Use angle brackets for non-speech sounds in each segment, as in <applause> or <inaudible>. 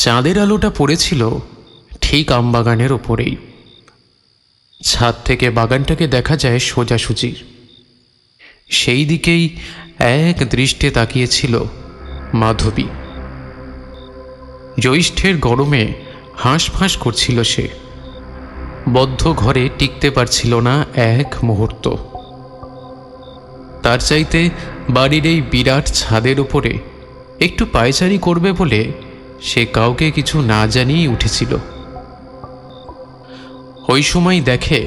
চাঁদের আলোটা পড়েছিল ঠিক আমবাগানের ওপরেই। ছাদ থেকে বাগানটাকে দেখা যায় সোজাসুজি সেই দিকেই এক দৃষ্টে তাকিয়েছিল মাধবী। জ্যৈষ্ঠের গরমে হাঁস ফাঁস করছিল সে। বদ্ধ ঘরে টিকতে পারছিল না এক মুহূর্ত। তার চাইতে বাড়ির এই বিরাট ছাদের উপরে একটু পায়চারি করবে বলে সে কাউকে কিছু না জানিয়েই উঠেছিল। ওই সময় দেখে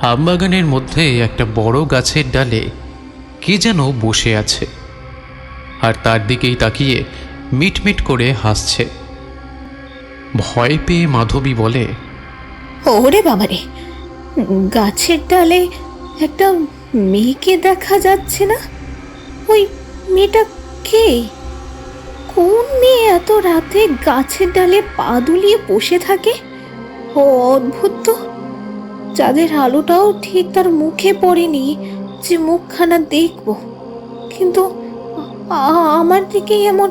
আমবাগানের মধ্যে একটা বড় গাছের ডালে কে যেন বসে আছে আর তার দিকেই তাকিয়ে মিটমিট করে হাসছে। ভয় পেয়ে মাধবী বলে, ওরে বাবারে, গাছের ডালে একটা মেয়েকে দেখা যাচ্ছে না? ওই মেয়েটা কে? কোন মেয়ে এত রাতে গাছের ডালে পা দুলিয়ে বসে থাকে? ও অদ্ভুত তো। যাদের আলোটাও ঠিক তার মুখে পড়েনি, যে মুখখানা দেখব। কিন্তু আমার দিকে এমন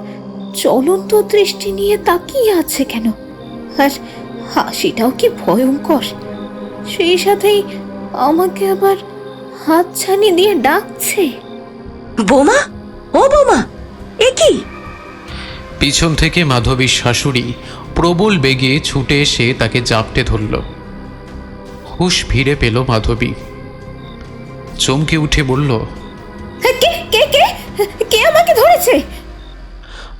চলন্ত দৃষ্টি নিয়ে তাকিয়ে আছে কেন? আর হাসিটাও কি ভয়ঙ্কর? সেই সাথেই আমাকে আবার হাত ছানি দিয়ে ডাকছে। বোমা? ও বোমা, এ কি? পিছন থেকে মাধবীর শাশুড়ি প্রবল বেগে ছুটে এসে তাকে জাপটে ধরল। হুশ ভিড়ে পেল মাধবী। চমকে উঠে বলল কে কে কে কে? আমাকে ধরেছে?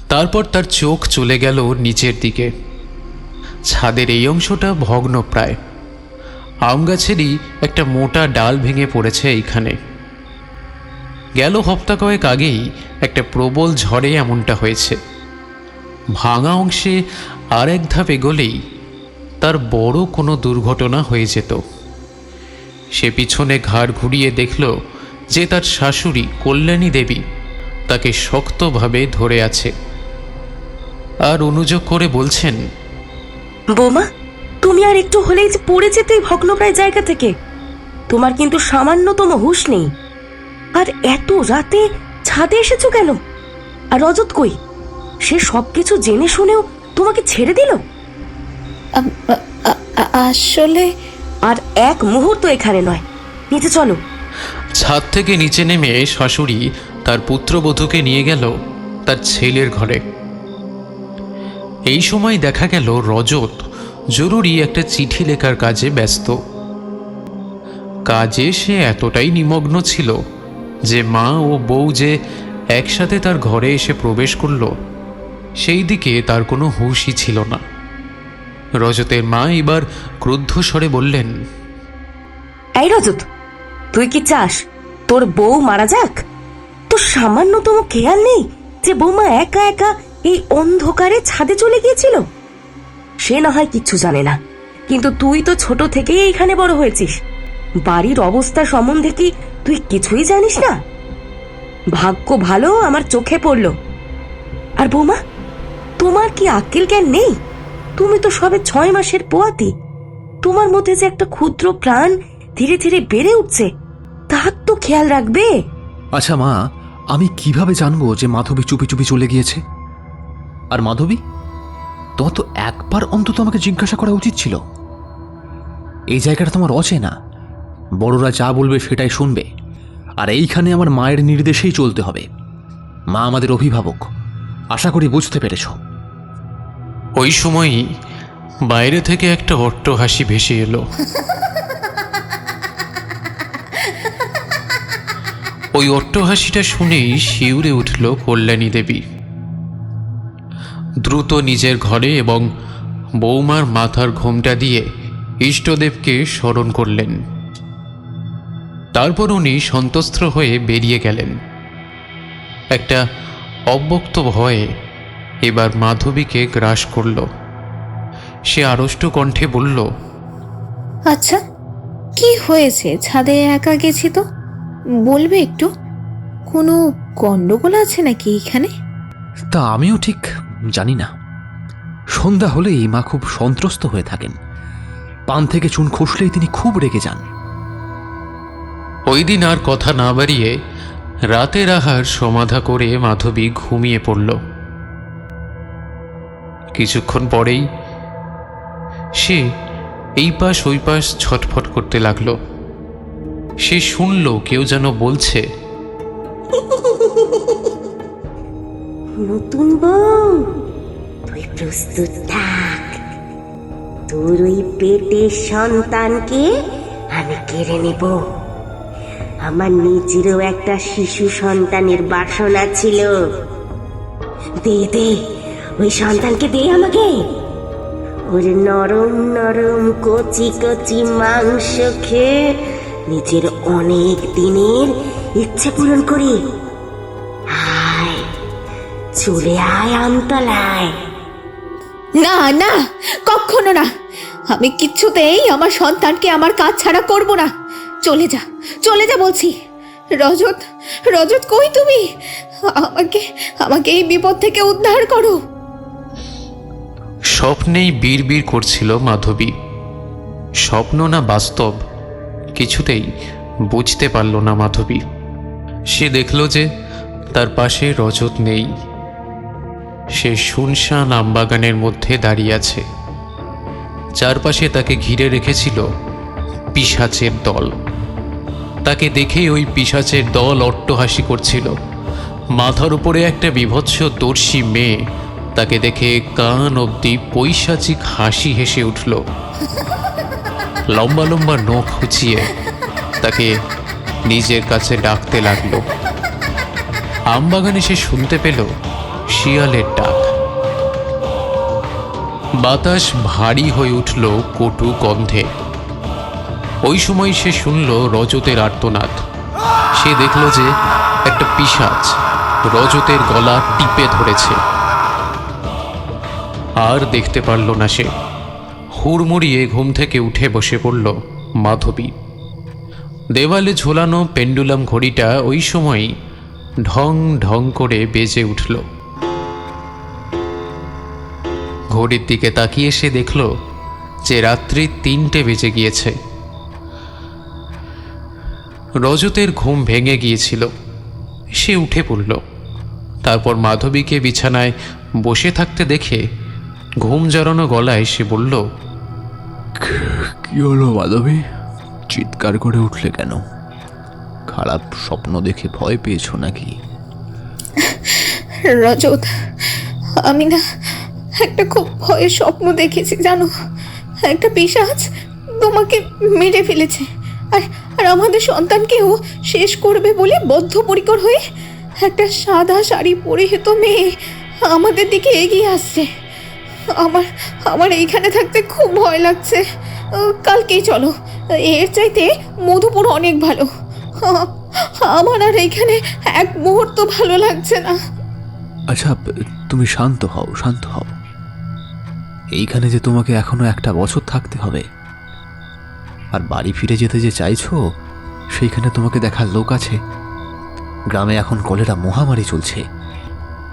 তারপর তার চোখ চলে গেল নিচের দিকে। ছাদের এই অংশটা ভগ্ন প্রায়। আম গাছেরই একটা মোটা ডাল ভেঙে পড়েছে এইখানে। গেল হপ্তা কয়েক আগেই একটা প্রবল ঝড়ে এমনটা হয়েছে। ভাঙা অংশে আর এক ধাপ এগোলেই তার বড় কোনো দুর্ঘটনা হয়ে যেত। সে পিছনে ঘাড় ঘুরিয়ে দেখল যে তার শাশুড়ি কল্যাণী দেবী তাকে শক্তভাবে ধরে আছে। আর অনুযোগ করে বলছেন, বোমা, তুমি আর একটু হলেই যে পড়ে যেতে ভগ্নপ্রায় জায়গা থেকে। তোমার কিন্তু সামান্যতম হুঁশ নেই। আর এত রাতে ছাদে এসেছ কেন? আর রজত কই? সে সবকিছু জেনে শুনেও তোমাকে ছেড়ে দিল? আসলে আর এক মুহূর্ত এখানে নয়। নিচে চলো। ছাদ থেকে নিচে নেমে শাশুড়ি তার পুত্রবধূকে নিয়ে গেল তার ছেলের ঘরে। এই সময় দেখা গেল রজত জরুরি একটা চিঠি লেখার কাজে ব্যস্ত। কাজে সে এতটাই নিমগ্ন ছিল যে মা ও বউ যে একসাথে তার ঘরে এসে প্রবেশ করল সেই দিকে তার কোনো হুঁশই ছিল না। রজতের মা এবার ক্রুদ্ধ স্বরে বললেন, এই রজত, তুই কি চাস তোর বউ মারা যাক? তোর সামান্যতম খেয়াল নেই যে বৌমা একা একা এই অন্ধকারে ছাদে চলে গিয়েছিল? সে না হয় কিচ্ছু জানে না। কিন্তু তুই তো ছোট থেকেই এইখানে বড় হয়েছিস। বাড়ির অবস্থা সম্বন্ধে কি তুই কিছুই জানিস না? ভাগ্য ভালো আমার চোখে পড়ল। আর বৌমা তোমার কি আক্কেল জ্ঞান নেই? তুমি তো সবে ছয় মাসের পোয়াতি। তোমার মধ্যে যে একটা ক্ষুদ্র প্রাণ ধীরে ধীরে বেড়ে উঠছে, তার তো খেয়াল রাখবে। আচ্ছা মা, আমি কীভাবে জানব যে মাধবী চুপি চুপি চলে গিয়েছে? আর মাধবী, তোমার তো একবার অন্তত আমাকে জিজ্ঞাসা করা উচিত ছিল। এই জায়গাটা তোমার অচেনা। বড়রা যা বলবে সেটাই শুনবে। আর এইখানে আমার মায়ের নির্দেশেই চলতে হবে। মা আমাদের অভিভাবক। আশা করি বুঝতে পেরেছ। ওই সময়ই বাইরে থেকে একটা অট্ট হাসি ভেসে এলো। ওই অট্ট হাসিটা শুনেই শিউরে উঠল কল্যাণী দেবী। দ্রুত নিজের ঘরে এবং বৌমার মাথার ঘোমটা দিয়ে ইষ্টদেবকে স্মরণ করলেন। তারপর উনি সন্তস্ত্র হয়ে বেরিয়ে গেলেন। একটা অব্যক্ত ভয়ে এবার মাধবীকে গ্রাস করল। সে আড়ষ্ট কণ্ঠে বলল আচ্ছা কি হয়েছে? ছাদে একা গেছি তো। বলবে একটু কোনো গন্ডগোল আছে নাকি এখানে? তা আমিও ঠিক জানি না। সন্ধ্যা হলেই মা খুব সন্ত্রস্ত হয়ে থাকেন। পান থেকে চুন খসলেই তিনি খুব রেগে যান। ওই দিন আর কথা না বাড়িয়ে রাতের আহার সমাধা করে মাধবী ঘুমিয়ে পড়ল। কিছুক্ষণ পরেই সে এই পাশ ওই পাশ ছটফট করতে লাগল। সে শুনল, কেউ যেন বলছে, নতুন বউ, তুই প্রস্তুত থাক। তোর ওই পেটের সন্তানকে আমি কেড়ে নেব। আমার নিজেরও একটা শিশু সন্তানের বাসনা ছিল। দে দে ওই সন্তানকে দে আমাকে। ওর নরম নরম, কচি কচি মাংস খেয়ে নিজের অনেক দিনের ইচ্ছে পূরণ করি। আয়, চলে আয় আমতলায়। না না, কখনো না। আমি কিচ্ছুতেই আমার সন্তানকে আমার কাজ ছাড়া করব না। চলে যা চলে যা বলছি। রজত রজত কই তুমি? আমাকে আমাকে এই বিপদ থেকে উদ্ধার করো। স্বপ্নেই বিড়বিড় করছিল মাধবী। স্বপ্ন না বাস্তব, কিছুতেই বুঝতে পারল না মাধবী। সে দেখল যে তার পাশে রজত নেই। সে শুনশান আমবাগানের মধ্যে দাঁড়িয়ে আছে। চারপাশে তাকে ঘিরে রেখেছিল পিশাচের দল। তাকে দেখে ওই পিশাচের দল অট্টহাসি করছিল। মাথার উপরে একটা বিভৎস দর্শী মেয়ে তাকে দেখে কান অবধি পৈশাচিক হাসি হেসে উঠল। লম্বা লম্বা নখ খুঁচিয়ে তাকে নিজের কাছে ডাকতে লাগল। আমবাগানে সে শুনতে পেল শিয়ালের ডাক। বাতাস ভারী হয়ে উঠল কটু গন্ধে। ওই সময় সে শুনল রজতের আর্তনাদ। সে দেখল যে একটা পিশাচ রজতের গলা টিপে ধরেছে। আর দেখতে পারল না সে। হুড়মুড়িয়ে ঘুম থেকে উঠে বসে পড়ল মাধবী। দেওয়ালে ঝোলানো পেন্ডুলাম ঘড়িটা ওই সময় ঢং ঢং করে বেজে উঠল। ঘড়ির দিকে তাকিয়ে সে দেখল যে রাত্রি তিনটে বেজে গিয়েছে। রজতের ঘুম ভেঙে গিয়েছিল। সে উঠে পড়ল। তারপর মাধবীকে বিছানায় বসে থাকতে দেখে ঘুম জড়ানো গলায় সে বলল কি হলো মাধবী? চিৎকার করে উঠলে কেন? খারাপ স্বপ্ন দেখে ভয় পেয়েছ নাকি? রজত আমি না একটা খুব ভয়ের স্বপ্ন দেখেছি জানো? একটা পিশাচ তোমাকে মেরে ফেলেছে। আর আর আমাদের সন্তানকেও শেষ করবে বলে বদ্ধপরিকর হয়ে একটা সাদা শাড়ি পরে হেতো মেয়ে আমাদের দিকে এগিয়ে আসছে। আমার আমার এইখানে থাকতে খুব ভয় লাগছে। কালকেই চলো। এর চাইতে মধুপুর অনেক ভালো। আমার আর এইখানে এক মুহূর্ত ভালো লাগছে না। আচ্ছা তুমি শান্ত হও শান্ত হও। এইখানে যে তোমাকে এখনও একটা বছর থাকতে হবে, আর বাড়ি ফিরে যেতে যে চাইছো, সেইখানে তোমাকে দেখার লোক আছে। গ্রামে এখন কলেরা মহামারী চলছে।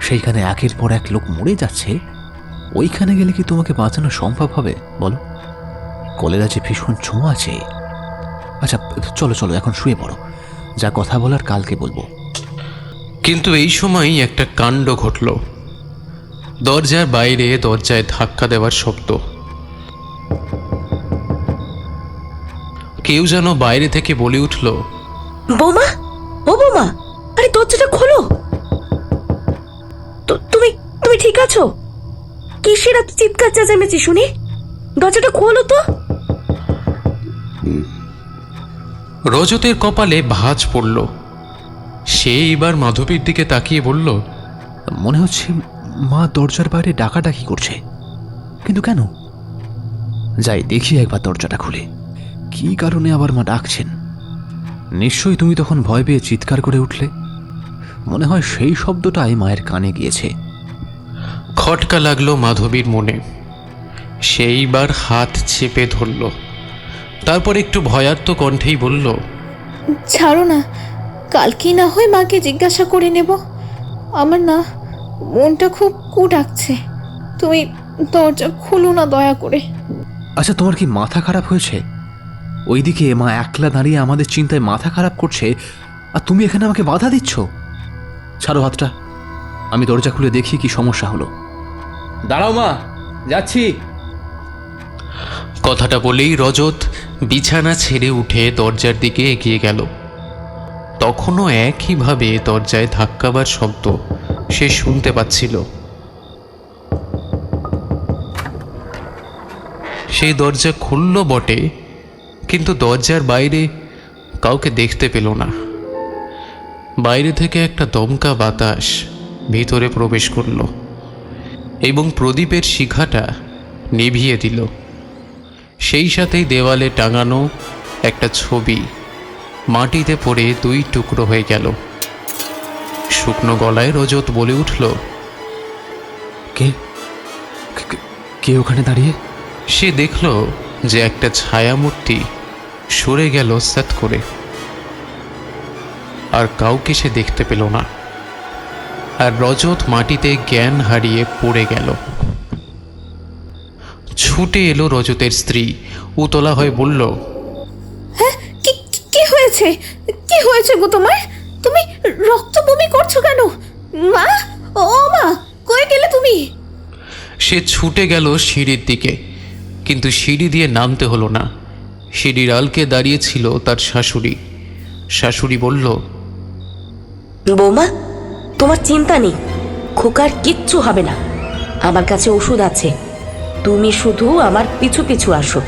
সেইখানে একের পর এক লোক মরে যাচ্ছে। ওইখানে গেলে কি তোমাকে বাঁচানো সম্ভব হবে? বলো। কলেরা যে ভীষণ ছোঁয়া আছে। আচ্ছা চলো চলো এখন শুয়ে পড়ো। যা কথা বলার কালকে বলব। কিন্তু এই সময়ই একটা কাণ্ড ঘটল। দরজার বাইরে দরজায় ধাক্কা দেওয়ার শব্দ। কেউ যেন বাইরে থেকে বলে উঠল বোমা ও বোমা আরে দরজাটা খোলো। তো তুমি তুমি ঠিক আছো? কিসের এত চিৎকার চেঁচামেচি শুনি? দরজাটা খোলো তো। রজতের কপালে ভাঁজ পড়ল। সে এবার মাধবীর দিকে তাকিয়ে বলল মনে হচ্ছে মা দরজার বাইরে ডাকাডাকি করছে। কিন্তু কেন? যাই দেখি একবার দরজাটা খুলে। কি কারণে আবার মা ডাকছেন? নিশ্চয়ই তুমি তখন ভয় পেয়ে চিৎকার করে উঠলে। মনে হয় সেই শব্দটাই মায়ের কানে গিয়েছে। খটকা লাগল মাধবীর মনে। সেইবার হাত চেপে ধরল। তারপর একটু ভয়ার্ত কণ্ঠেই বলল ছাড়ো না কালকে না হয় মাকে জিজ্ঞাসা করে নেব। আমার না মনটা খুব কু ডাকছে তুমি দরজা খুলো না দয়া করে। আচ্ছা তোমার কি মাথা খারাপ হয়েছে? ওইদিকে মা একলা দাঁড়িয়ে আমাদের চিন্তায় মাথা খারাপ করছে আর তুমি এখানে আমাকে বাধা দিচ্ছ? ছাড়ো হাতটা। আমি দরজা খুলে দেখি কি সমস্যা হলো। দাঁড়াও মা, যাচ্ছি। কথাটা বলেই রজত বিছানা ছেড়ে উঠে দরজার দিকে এগিয়ে গেল। তখনও একইভাবে দরজায় ধাক্কাবার শব্দ সে শুনতে পাচ্ছিল। সেই দরজা খুলল বটে, কিন্তু দরজার বাইরে কাউকে দেখতে পেল না। বাইরে থেকে একটা দমকা বাতাস ভিতরে প্রবেশ করল। এবং প্রদীপের শিখাটা নিভিয়ে দিল। সেই সাথেই দেওয়ালে টাঙানো একটা ছবি মাটিতে পড়ে দুই টুকরো হয়ে গেল। শুকনো গলায় রজত বলে উঠল কে? কে- ওখানে দাঁড়িয়ে? সে দেখল যে একটা ছায়ামূর্তি সরে গেল সাত করে। আর কাউকে সে দেখতে পেল না। আর রজত মাটিতে জ্ঞান হারিয়ে পড়ে গেল। ছুটে এলো রজতের স্ত্রী। উতলা হয়ে বলল হ্যাঁ কি হয়েছে? কি হয়েছে গো তোমার? তুমি রক্ত বমি করছ কেন? মা ও মা কই গেলে তুমি? সে ছুটে গেল সিঁড়ির দিকে কিন্তু সিঁড়ি দিয়ে নামতে হলো না। সিঁড়ির আলকে দাঁড়িয়েছিল তার শাশুড়ি। শাশুড়ি বলল বৌমা তোমার চিন্তা নেই। খোকার কিচ্ছু হবে না। আমার কাছে ওষুধ আছে। তুমি শুধু আমার পিছু পিছু আসো।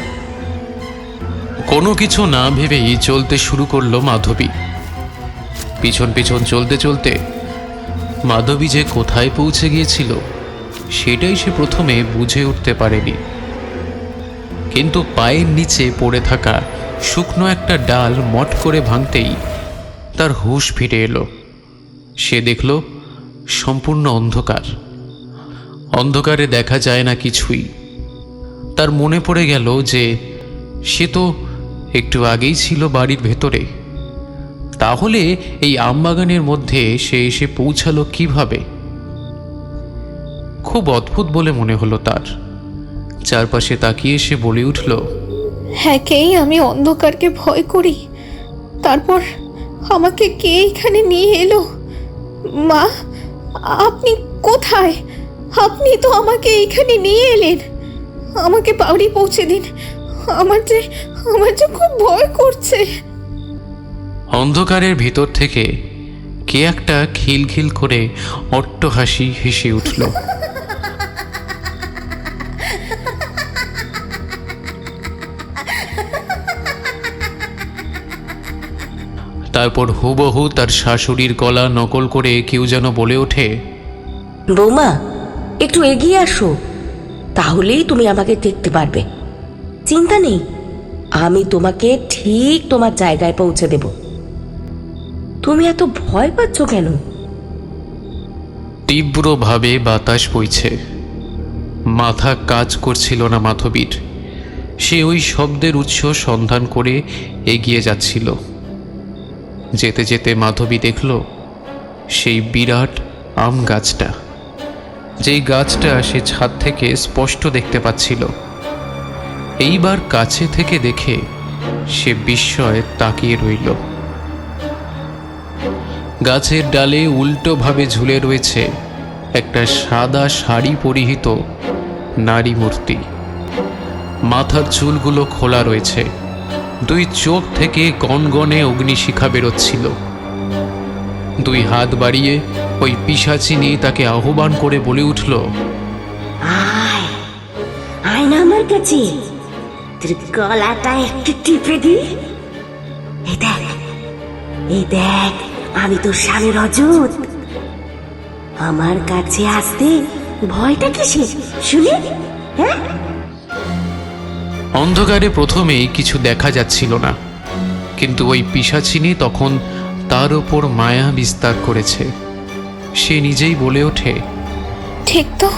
কোনো কিছু না ভেবেই চলতে শুরু করল মাধবী। পিছন পিছন চলতে চলতে মাধবী যে কোথায় পৌঁছে গিয়েছিল, সেটাই সে প্রথমে বুঝে উঠতে পারেনি। কিন্তু পায়ের নিচে পড়ে থাকা শুকনো একটা ডাল মট করে ভাঙতেই তার হুঁশ ফিরে এলো। সে দেখল সম্পূর্ণ অন্ধকার। অন্ধকারে দেখা যায় না কিছুই। তার মনে পড়ে গেল যে সে তো একটু আগেই ছিল বাড়ির ভেতরে। তাহলে এই আমবাগানের মধ্যে সে এসে পৌঁছালো কীভাবে? খুব অদ্ভুত বলে মনে হলো তার। চারপাশে তাকিয়ে সে বলে উঠল হ্যাঁকেই আমি অন্ধকারকে ভয় করি। তারপর আমাকে কে এখানে নিয়ে এলো? মা আপনি কোথায়? আপনি তো আমাকে এইখানে নিয়ে এলেন। আমাকে বাড়ি পৌঁছে দিন। আমার যে আমার যে খুব ভয় করছে। অন্ধকারের ভিতর থেকে কে একটা খিলখিল করে অট্ট হাসি হেসে উঠল। <laughs> তারপর হুবহু তার শাশুড়ির গলা নকল করে কেউ যেন বলে ওঠে বৌমা একটু এগিয়ে আসো তাহলেই তুমি আমাকে দেখতে পারবে। চিন্তা নেই আমি তোমাকে ঠিক তোমার জায়গায় পৌঁছে দেব। তুমি এত ভয় পাচ্ছ কেন? তীব্রভাবে বাতাস বইছে। মাথা কাজ করছিল না মাধবীর। সে ওই শব্দের উৎস সন্ধান করে এগিয়ে যাচ্ছিল। যেতে যেতে মাধবী দেখল সেই বিরাট আম গাছটা। যেই গাছটা সে ছাদ থেকে স্পষ্ট দেখতে পাচ্ছিল। এইবার কাছে থেকে দেখে সে বিস্ময়ে তাকিয়ে রইল। গাছের ডালে উল্টোভাবে ঝুলে রয়েছে একটা সাদা শাড়ি পরিহিত নারী মূর্তি। মাথার চুলগুলো খোলা রয়েছে। দুই চোখ থেকে গনগনে অগ্নিশিখা বেরোচ্ছিল। দুই হাত বাড়িয়ে ওই পিসাচিনি তাকে আহ্বান করে বলে উঠল আয় না আমার কাছে। তোর গলাটা একটু টিপে দি। এই দেখ এই দেখ, আমি তোর স্বামী রজত। আমার কাছে আসতে ভয়টা কিসের? শুনে হ্যাঁ? অন্ধকারে প্রথমেই কিছু দেখা যাচ্ছিল না। কিন্তু ওই পিসাচিনি তখন তার ওপর মায়া বিস্তার করেছে। সে নিজেই বলে ওঠে, ঠিক তো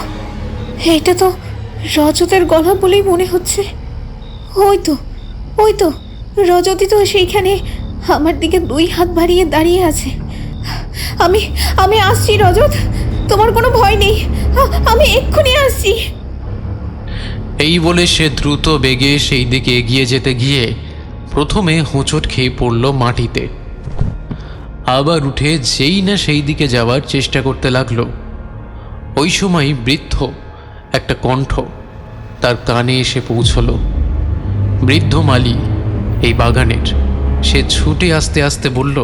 এটা তো রজতের গলা বলেই মনে হচ্ছে। ওই তো ওই তো, রজতই তো সেইখানে আমার দিকে দুই হাত বাড়িয়ে দাঁড়িয়ে আছে। আমি আমি আসছি রজত, তোমার কোনো ভয় নেই। আমি এক্ষুনি আসছি। এই বলে সে দ্রুত বেগে সেই দিকে এগিয়ে যেতে গিয়ে প্রথমে হোঁচট খেয়ে পড়ল মাটিতে। আবার উঠে যেই না সেই দিকে যাওয়ার চেষ্টা করতে লাগল। ওই সময় বৃদ্ধ একটা কণ্ঠ তার কানে এসে পৌঁছলো। বৃদ্ধ মালি এই বাগানের। সে ছুটে আসতে আসতে বলল,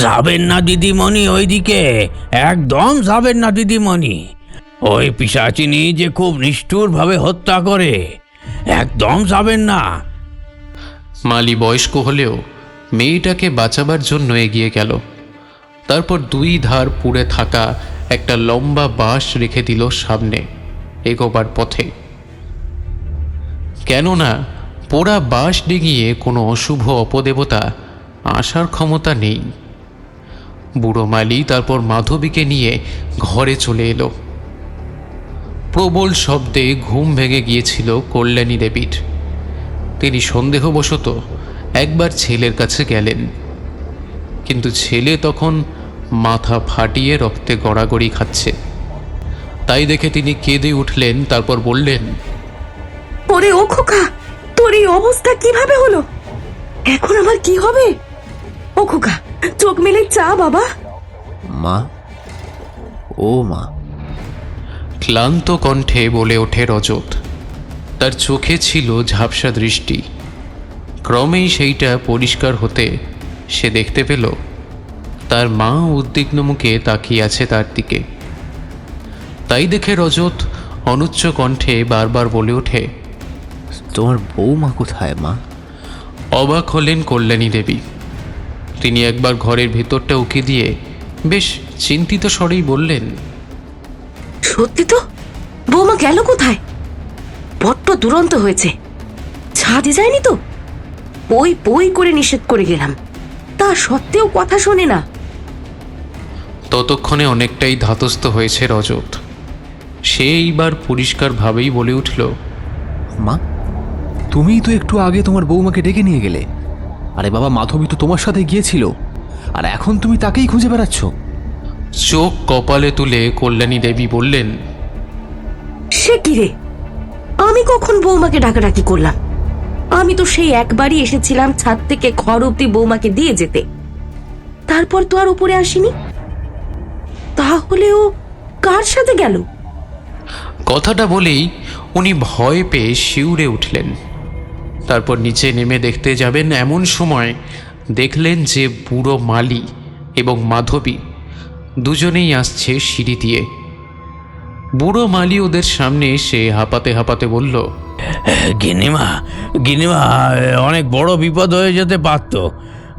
যাবেন না দিদিমণি ওইদিকে, একদম যাবেন না দিদিমণি। ওই পিসাচিনি যে খুব নিষ্ঠুরভাবে হত্যা করে, একদম যাবেন না। মালি বয়স্ক হলেও মেয়েটাকে বাঁচাবার জন্য এগিয়ে গেল। তারপর দুই ধার পুড়ে থাকা একটা লম্বা বাঁশ রেখে দিল সামনে, এগোবার পথে। কেননা পোড়া বাঁশ ডিঙিয়ে কোনো অশুভ অপদেবতা আসার ক্ষমতা নেই। বুড়ো মালি তারপর মাধবীকে নিয়ে ঘরে চলে এলো। প্রবল শব্দে ঘুম ভেঙে গিয়েছিল কল্যাণী দেবীর। তিনি সন্দেহবশত একবার ছেলের কাছে গেলেন। কিন্তু ছেলে তখন মাথা ফাটিয়ে রক্তে গড়াগড়ি খাচ্ছে। তাই দেখে তিনি কেঁদে উঠলেন তারপর বললেন ওরে ও খোকা তোর এই অবস্থা কীভাবে হলো? এখন আমার কি হবে? ও খোকা চোখ মেলে চা বাবা। মা ও মা ক্লান্ত কণ্ঠে বলে ওঠে রজত। তার চোখে ছিল ঝাপসা দৃষ্টি। ক্রমেই সেইটা পরিষ্কার হতে সে দেখতে পেল, তার মা উদ্বিগ্ন মুখে তাকিয়ে আছে তার দিকে। তাই দেখে রজত অনুচ্চ কণ্ঠে বারবার বলে ওঠে, তোমার বৌমা কোথায়, মা? অবাক হলেন কল্যাণী দেবী। তিনি একবার ঘরের ভেতরটা উকি দিয়ে বেশ চিন্তিত স্বরেই বললেন সত্যি তো? বৌমা গেল কোথায়? বড্ড দুরন্ত হয়েছে। ছাদে যায়নি তো? পই পই করে নিষেধ করে গেলাম। তা সত্ত্বেও কথা শোনে না। ততক্ষণে অনেকটাই ধাতস্থ হয়েছে রজত। সে এইবার পরিষ্কারভাবেই বলে উঠল মা তুমিই তো একটু আগে তোমার বৌমাকে ডেকে নিয়ে গেলে। আরে বাবা মাধবী তো তোমার সাথে গিয়েছিল। আর এখন তুমি তাকেই খুঁজে বেড়াচ্ছ। চোখ কপালে তুলে কল্যাণী দেবী বললেন সে কি রে? আমি কখন বৌমাকে ডাকাডাকি করলাম? আমি তো সেই একবারই এসেছিলাম ছাদ থেকে ঘর অব্দি বৌমাকে দিয়ে যেতে। তারপর তো আর উপরে আসিনি। তাহলে ও কার সাথে গেল? কথাটা বলেই উনি ভয় পেয়ে শিউরে উঠলেন। তারপর নিচে নেমে দেখতে যাবেন এমন সময় দেখলেন যে বুড়ো মালি এবং মাধবী দুজনেই আসছে সিঁড়ি দিয়ে। বুড়ো মালি ওদের সামনে এসে হাঁপাতে হাঁপাতে বলল গিনিমা গিনিমা অনেক বড় বিপদ হয়ে যেতে পারত।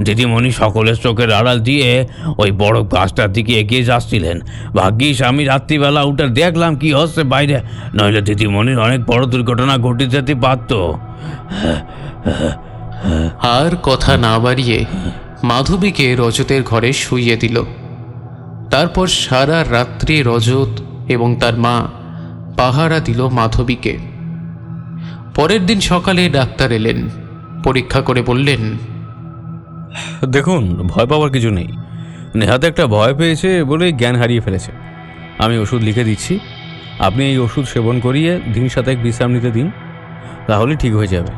দিদিমণি সকলের চোখের আড়াল দিয়ে ওই বড় গাছটার দিকে এগিয়ে যাচ্ছিলেন। ভাগ্যিস আমি রাত্রিবেলা উঠে দেখলাম কি হচ্ছে বাইরে। নইলে দিদিমণির অনেক বড় দুর্ঘটনা ঘটে যেতে পারতো। আর কথা না বাড়িয়ে মাধবীকে রজতের ঘরে শুইয়ে দিল। তারপর সারা রাত্রি রজত এবং তার মা পাহারা দিল মাধবীকে। পরের দিন সকালে ডাক্তার এলেন পরীক্ষা করে বললেন দেখুন ভয় পাওয়ার কিছু নেই। নেহাতে একটা ভয় পেয়েছে বলেই জ্ঞান হারিয়ে ফেলেছে। আমি ওষুধ লিখে দিচ্ছি। আপনি এই ওষুধ সেবন করিয়ে দিন সাতেক বিশ্রাম নিতে দিন তাহলে ঠিক হয়ে যাবে।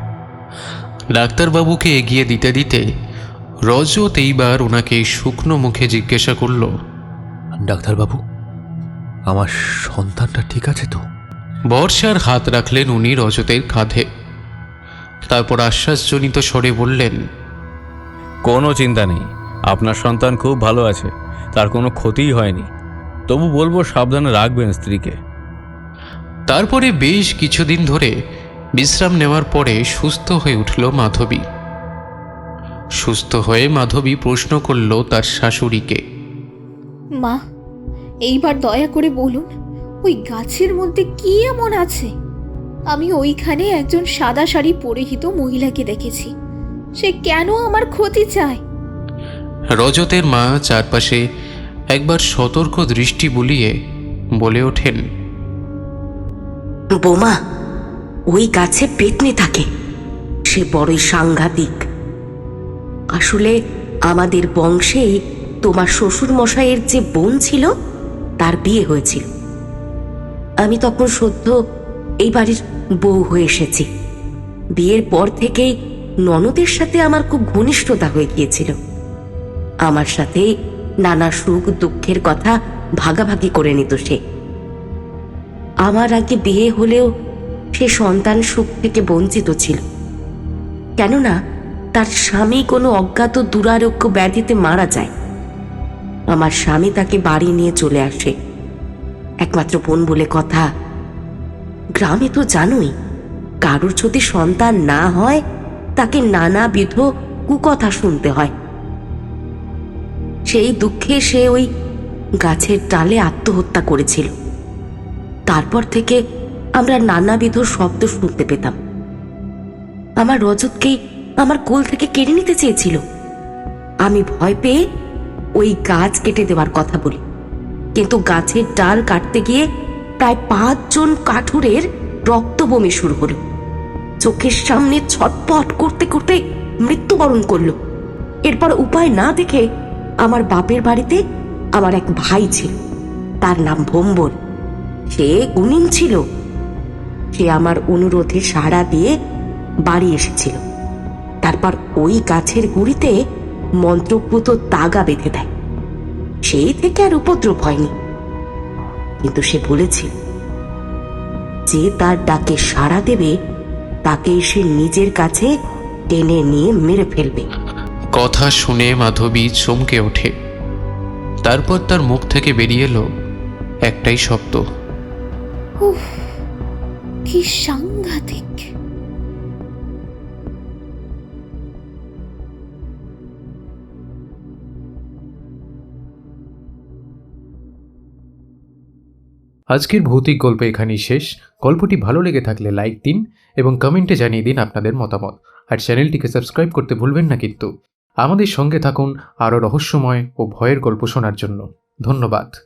ডাক্তারবাবুকে এগিয়ে দিতে দিতে রজত এইবার ওনাকে শুকনো মুখে জিজ্ঞাসা করল ডাক্তারবাবু আমার সন্তানটা ঠিক আছে তো? বর্ষার হাত রাখলেন উনি রজতের কাঁধে। তারপর আশ্বাসজনিত স্বরে বললেন কোনো চিন্তা নেই আপনার সন্তান খুব ভালো আছে তার কোনো ক্ষতিই হয়নি। তবু বলব সাবধানে রাখবেন স্ত্রীকে। তারপরে বেশ কিছুদিন ধরে বিশ্রাম নেওয়ার পরে সুস্থ হয়ে উঠল মাধবী। সুস্থ হয়ে মাধবী প্রশ্ন করল তার শাশুড়িকে। মা এইবার দয়া করে বলুন ওই গাছের মধ্যে কি এমন আছে? আমি ওইখানে একজন সাদা শাড়ি পরিহিত মহিলাকে দেখেছি। সে কেন আমার ক্ষতি চায়? রজতের মা চারপাশে একবার সতর্ক দৃষ্টি বুলিয়ে বলে ওঠেন বোমা ওই গাছে পেতনি থাকে। সে বড়ই সাংঘাতিক। আসলে আমাদের বংশেই তোমার শ্বশুর মশাইয়ের যে বোন ছিল, তার বিয়ে হয়েছিল। আমি তখন সদ্য এই বাড়ির বউ হয়ে এসেছি। বিয়ের পর থেকেই ননদের সাথে আমার খুব ঘনিষ্ঠতা হয়ে গিয়েছিল। আমার সাথে নানা সুখ দুঃখের কথা ভাগাভাগি করে নিত সে। আমার আগে বিয়ে হলেও সে সন্তান সুখ থেকে বঞ্চিত ছিল। কেননা, তার স্বামী কোনো অজ্ঞাত দুরারোগ্য ব্যাধিতে মারা যায়। আমার স্বামী তাকে বাড়ি নিয়ে চলে আসে। একমাত্র বোন বলে কথা, গ্রামে তো জানোই, কারোর যদি সন্তান না হয়, তাকে নানাবিধ কুকথা শুনতে হয়। সেই দুঃখে সে ওই গাছের ডালে আত্মহত্যা করেছিল। তারপর থেকে আমরা নানাবিধ শব্দ শুনতে পেতাম। আমার রজতকেই আমার কোল থেকে কেড়ে নিতে চেয়েছিল। আমি ভয় পেয়ে ওই গাছ কেটে দেওয়ার কথা বলি। কিন্তু গাছের ডাল কাটতে গিয়ে প্রায় পাঁচজন কাঠুরের রক্ত বমি শুরু হলো। চোখের সামনে ছটপট করতে করতে মৃত্যুবরণ করল। এরপর উপায় না দেখে আমার বাপের বাড়িতে আমার এক ভাই ছিল। তার নাম ভম্বল সে গুণিন ছিল। সে আমার অনুরোধে সাড়া দিয়ে বাড়ি এসেছিল। তারপর ওই গাছের গুড়িতে মন্ত্রপুত তাগা বেঁধে দেয়। সেই থেকে আর উপদ্রব হয়নি। কিন্তু সে বলেছিল যে তার ডাকে সাড়া দেবে তাকে সে নিজের কাছে টেনে নিয়ে মেরে ফেলবে। কথা শুনে মাধবী চমকে ওঠে। তারপর তার মুখ থেকে বেরিয়ে এলো একটাই শব্দ। উফ কি সাংঘাতিক। আজকের ভৌতিক গল্প এখানেই শেষ। গল্পটি ভালো লেগে থাকলে লাইক দিন এবং কমেন্টে জানিয়ে দিন আপনাদের মতামত। আর চ্যানেলটিকে সাবস্ক্রাইব করতে ভুলবেন না কিন্তু। আমাদের সঙ্গে থাকুন আরও রহস্যময় ও ভয়ের গল্প শোনার জন্য। ধন্যবাদ।